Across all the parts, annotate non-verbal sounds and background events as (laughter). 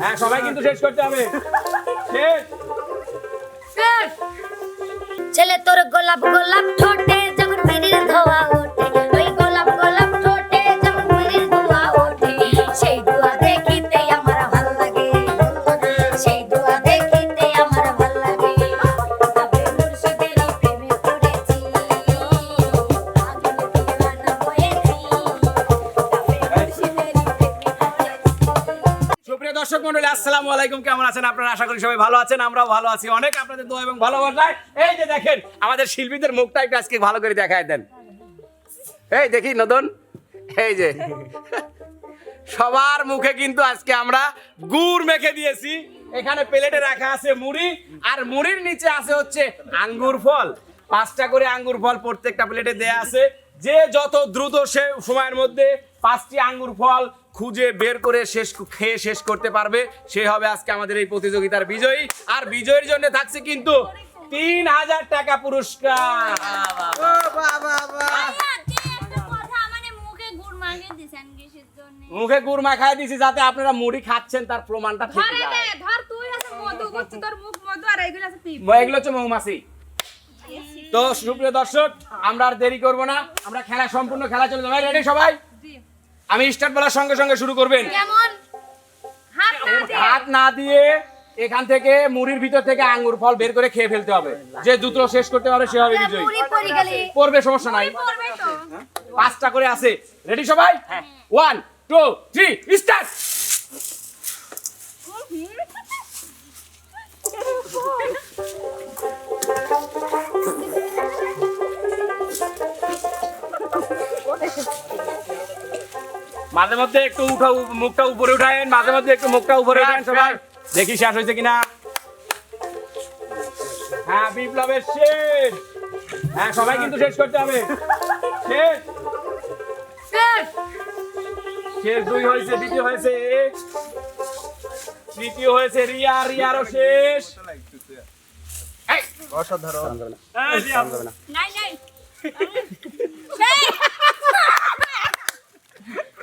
হ্যাঁ সবাই কিন্তু শেষ করতে হবে। শেষ। ছেলে তোর গোলাপ গোলাপ ঠোঁটে যখন বিড়ির ধোয়া ওঠে আলাইকুম, কেমন আছেন? আপনারা আশা করি সবাই ভালো আছেন, আমরাও ভালো আছি। অনেক আপনাদের দোয়া এবং ভালোবাসায়। এই যে দেখেন, আমাদের শিল্পীদের মুখটা একটু আজকে ভালো করে দেখায় দেন। এই দেখি নদন এই যে। সবার মুখে কিন্তু আজকে আমরা গুড় মেখে দিয়েছি। এখানে প্লেটে রাখা আছে মুড়ি, আর মুড়ির নিচে আছে হচ্ছে আঙ্গুর ফল। পাঁচটা করে আঙ্গুর ফল প্রত্যেকটা প্লেটে দেয়া আছে। যে যত দ্রুত সে সময়ের মধ্যে পাঁচটি আঙ্গুর ফল খুঁজে বের করে শেষ খেয়ে শেষ করতে পারবে। সে হবে আজকে আমাদের এই প্রতিযোগিতার বিজয়ী। আর বিজয়ীর জন্য থাকছে কিন্তু তিন হাজার টাকা পুরস্কার। মুখে গুড় মাখায় দিছি যাতে আপনারা মুড়ি খাচ্ছেন তার প্রমাণটা ঠিক ধর তুই আছে মধু করছিস তোর মুখ মধু আর এইগুলো আছে পিপ এগুলো হচ্ছে মৌমাছি। তো সুপ্রিয় দর্শক আমরা আর দেরি করব না। আমরা খেলা সম্পূর্ণ খেলা চলে যাবে। রেডি সবাই? আমি স্টার্ট বলার সঙ্গে সঙ্গে শুরু করবেন। কেমন? হাত না দিয়ে। এখান থেকে মুড়ির ভিতর থেকে আঙ্গুর ফল বের করে খেয়ে ফেলতে হবে। যে দ্রুত শেষ করতে পারবে সে হবে বিজয়ী। মুড়ি পড়ে পড়বে সমস্যা নাই। পাঁচটা করে আছে। রেডি সবাই? ওয়ান টু থ্রি স্টার্ট মাঝে মধ্যে একটু উঠা মুখটা উপরে উঠায়েন মাঝে মধ্যে একটু মুখটা উপরে উঠায়েন সবাই। দেখি শেষ হয়েছে কিনা। হ্যাঁ বিপ্লবের শেষ। হ্যাঁ সবাই কিন্তু শেষ করতে হবে। শেষ। শেষ। শেষ দুই হয়েছে দ্বিতীয় হয়েছে। তৃতীয় হয়েছে রিয়া রিয়ারও শেষ। এই, এই, (laughs) রিয়া। নাই নাই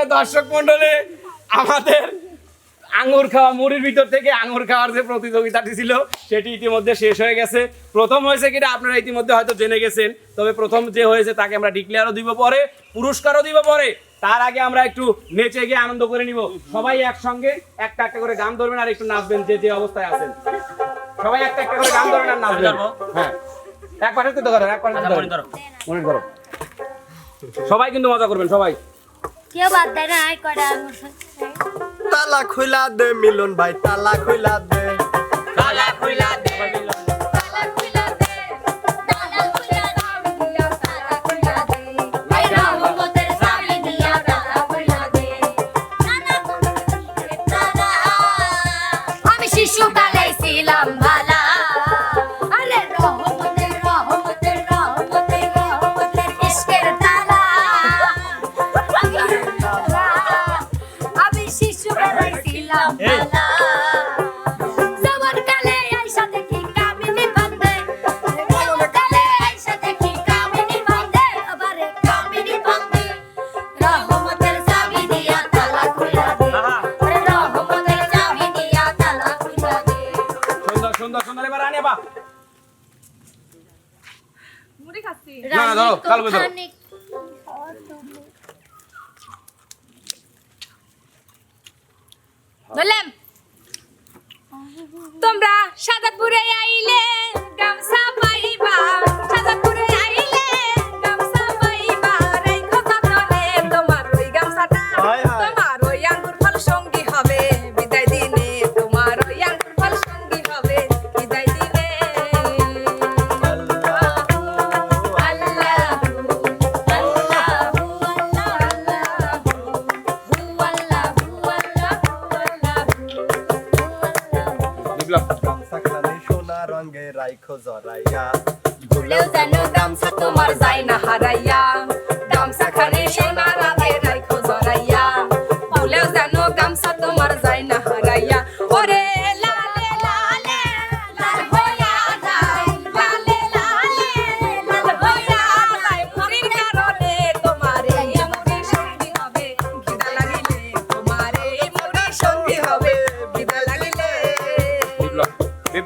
সুপ্রিয় দর্শক মন্ডলী আমাদের আঙুর খাওয়া মুড়ির ভিতর থেকে আঙুর খাওয়ার যে প্রতিযোগিতাটি ছিল সেটি ইতিমধ্যে শেষ হয়ে গেছে। প্রথম হয়েছে কিনা আপনারা ইতিমধ্যে হয়তো জেনে গেছেন তবে প্রথম যে হয়েছে তাকে আমরা ডিক্লেয়ারও দিব পরে পুরস্কারও দিব পরে। তার আগে আমরা একটু নেচে গিয়ে আনন্দ করে নিব। সবাই একসঙ্গে একটা একটা করে গান ধরবেন আর একটু নাচবেন যে যে অবস্থায় আছেন। সবাই একটা একটা করে গান ধরবেন আর নাচবেন। হ্যাঁ। এক পাশে তো ধরেন এক পাশে মনে ধরো। সবাই কিন্তু মজা করবেন সবাই। কেউ বাদ দেয় না আয় কটা তালা খুলা দে মিলন ভাই তালা খুলা দে। বললাম তোমরা সাদাপুরে আইলে গামছা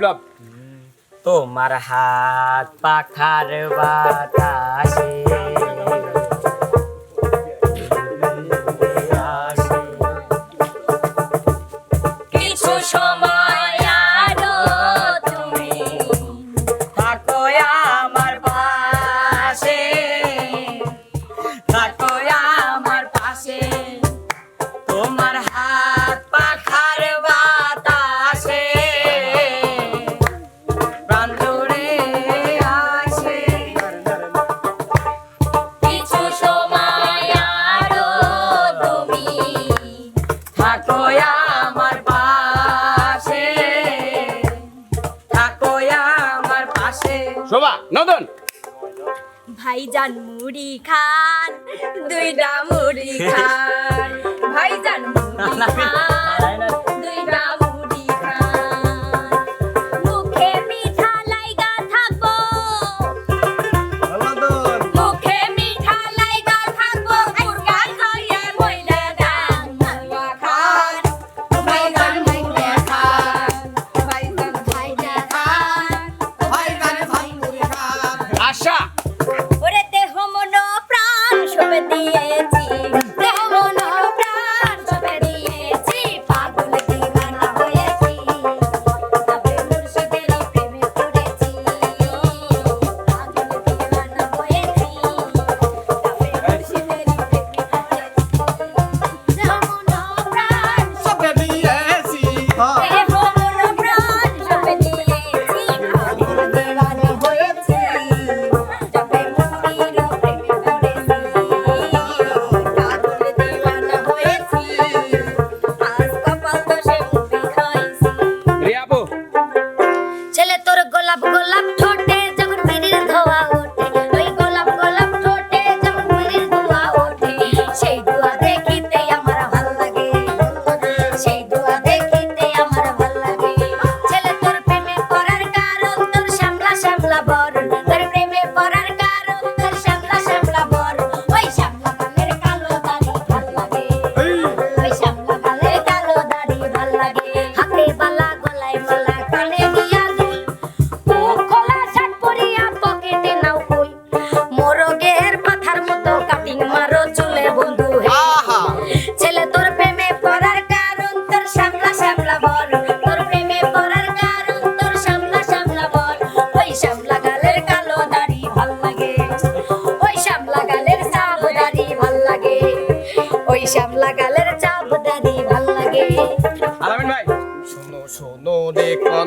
বিপ্লব তোমার হাত পাখার বাতাসে ভাইজান মুড়ি খান দুইটা মুড়ি খান। ভাইজান মুড়ি খান।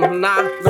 I'm not.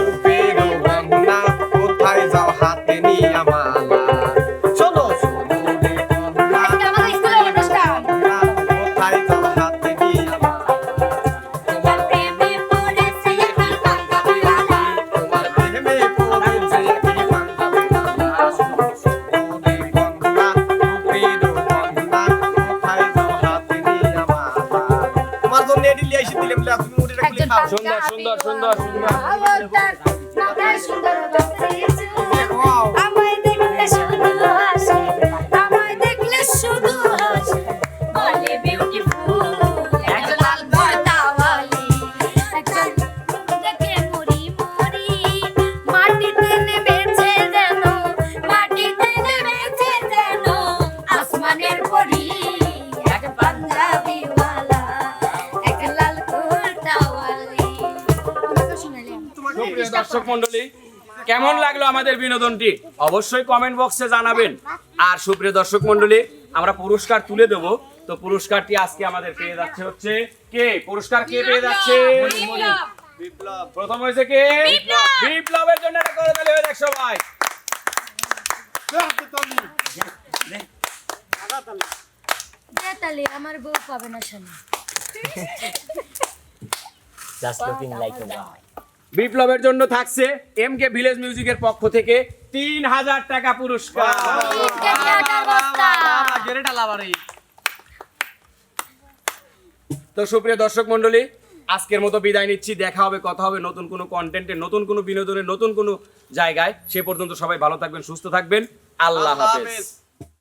দর্শক মন্ডলী কেমন লাগল আমাদের বিনোদনটি? অবশ্যই কমেন্ট বক্সে জানাবেন। আর সুপ্রিয় দর্শক মন্ডলী আমরা পুরস্কার তুলে দেব। তো পুরস্কারটি আজকে আমাদের পেয়ে যাচ্ছে হচ্ছে কে? পুরস্কার কে পেয়ে যাচ্ছে? প্রথম হয়েছে কে? বিপ্লবের জন্য সবাই। আমার বউ পাবে না শোনা। Just. বিপ্লবের জন্য থাকছে এম কে ভিলেজ মিউজিকের পক্ষ থেকে তিন হাজার টাকা পুরস্কার তো সুপ্রিয় দর্শক মন্ডলী আজকের মতো বিদায় নিচ্ছি দেখা হবে কথা হবে নতুন কোনো কন্টেন্টে নতুন কোনো বিনোদনের নতুন কোনো জায়গায় সে পর্যন্ত সবাই ভালো থাকবেন সুস্থ থাকবেন আল্লাহ হাফেজ।